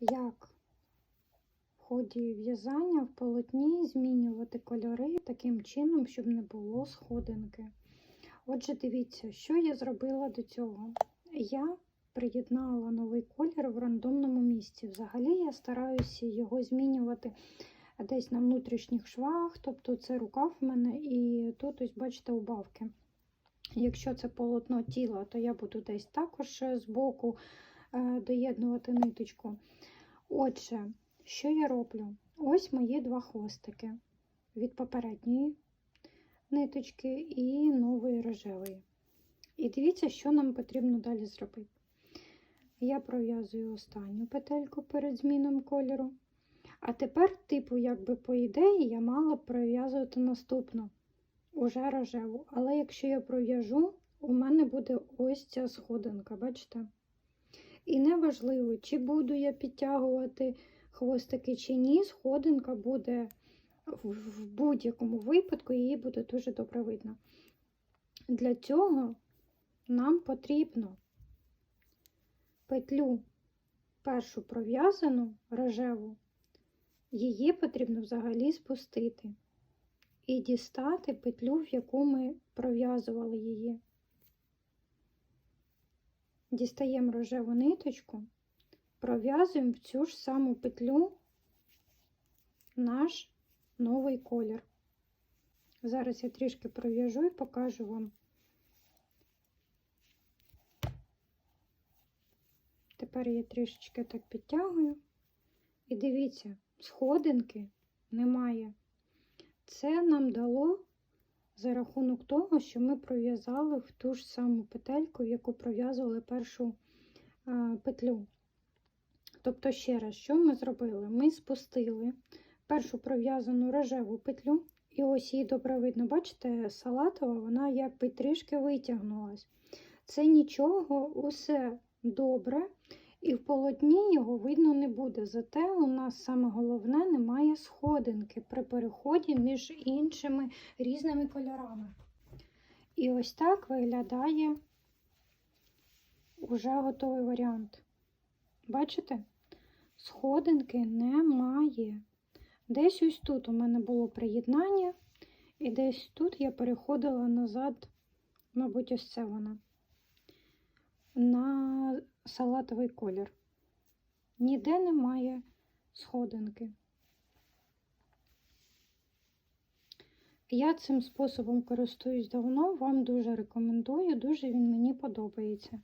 як в ході в'язання в полотні змінювати кольори таким чином, щоб не було сходинки. Отже, дивіться, що я зробила до цього. Я приєднала новий колір в рандомному місці. Взагалі я стараюся його змінювати десь на внутрішніх швах, тобто це рукав в мене, і тут ось бачите убавки. Якщо це полотно тіла, то я буду десь також з боку е, доєднувати ниточку. Отже, що я роблю? Ось мої два хвостики від попередньої ниточки і нової рожевої. І дивіться, що нам потрібно далі зробити. Я пров'язую останню петельку перед зміном кольору. А тепер, типу, якби по ідеї, я мала б пров'язувати наступну, уже рожеву. Але якщо я пров'яжу, у мене буде ось ця сходинка, бачите? І неважливо, чи буду я підтягувати хвостики чи ні, сходинка буде в будь-якому випадку, її буде дуже добре видно. Для цього нам потрібно петлю першу пров'язану рожеву, її потрібно взагалі спустити і дістати петлю, в яку ми пров'язували її. Дістаємо рожеву ниточку, пров'язуємо в цю ж саму петлю наш новий колір. Зараз я трішки пров'яжу і покажу вам. Тепер я трішечки так підтягую. І дивіться, сходинки немає. Це нам дало за рахунок того, що ми пров'язали в ту ж саму петельку, в яку пров'язували першу а, петлю. Тобто, ще раз, що ми зробили? Ми спустили першу пров'язану рожеву петлю, і ось її добре видно, бачите, салатова, вона якби трішки витягнулась. Це нічого, усе добре, і в полотні його видно не буде. Зате у нас саме головне немає сходинки при переході між іншими різними кольорами. І ось так виглядає уже готовий варіант. Бачите? Сходинки немає. Десь ось тут у мене було приєднання, і десь тут я переходила назад, мабуть, ось це вона, на салатовий колір. Ніде немає сходинки. Я цим способом користуюсь давно, вам дуже рекомендую, дуже він мені подобається.